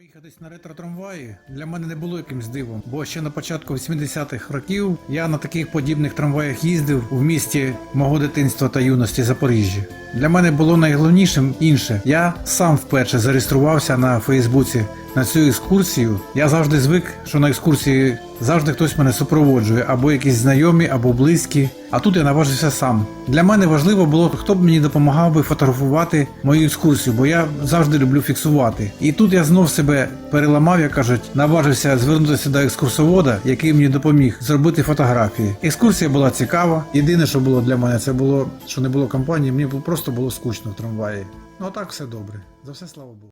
Проїхатись на ретро-трамваї для мене не було якимсь дивом, бо ще на початку 80-х років я на таких подібних трамваях їздив у місті мого дитинства та юності Запоріжжя. Для мене було найголовнішим інше. Я сам вперше зареєструвався на Фейсбуці на цю екскурсію. Я завжди звик, що на екскурсії завжди хтось мене супроводжує, або якісь знайомі, або близькі. А тут я наважився сам. Для мене важливо було, хто б мені допомагав би фотографувати мою екскурсію, бо я завжди люблю фіксувати. І тут я знов себе переламав, як кажуть, наважився звернутися до екскурсовода, який мені допоміг зробити фотографії. Екскурсія була цікава. Єдине, що було для мене, це було, що не було компанії, мені просто було скучно в трамваї. Ну а так все добре. За все слава Богу.